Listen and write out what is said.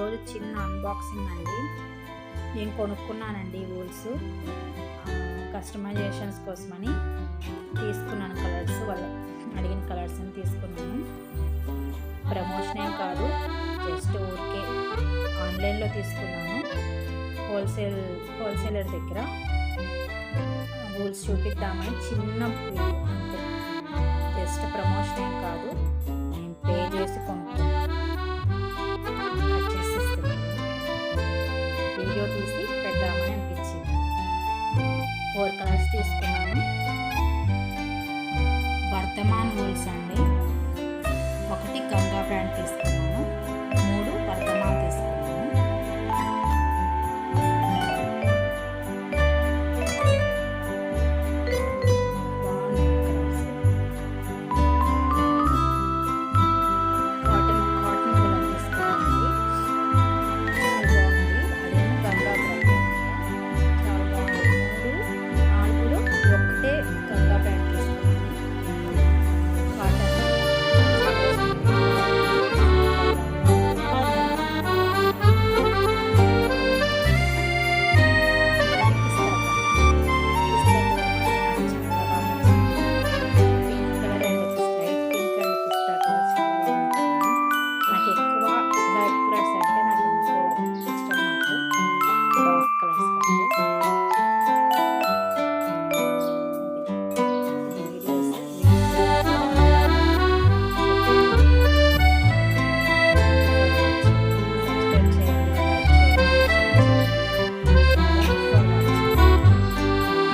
ఈరోజు చిన్న అన్బాక్సింగ్ అండి. నేను కొనుక్కున్నానండి వూల్స్ కస్టమైజేషన్స్ కోసమని తీసుకున్నాను కలర్స్ వాళ్ళు అడిగిన కలర్స్ని తీసుకున్నాను. ప్రమోషన్ ఏం కాదు. జస్ట్ ఊరికే ఆన్లైన్లో తీసుకున్నాను. హోల్సేల్ హోల్సేలర్ దగ్గర రూల్స్ చూపిద్దామని చిన్న జస్ట్ ప్రమోషన్ ఏం కాదు. ఫోర్ కలర్స్ తీసుకున్నాను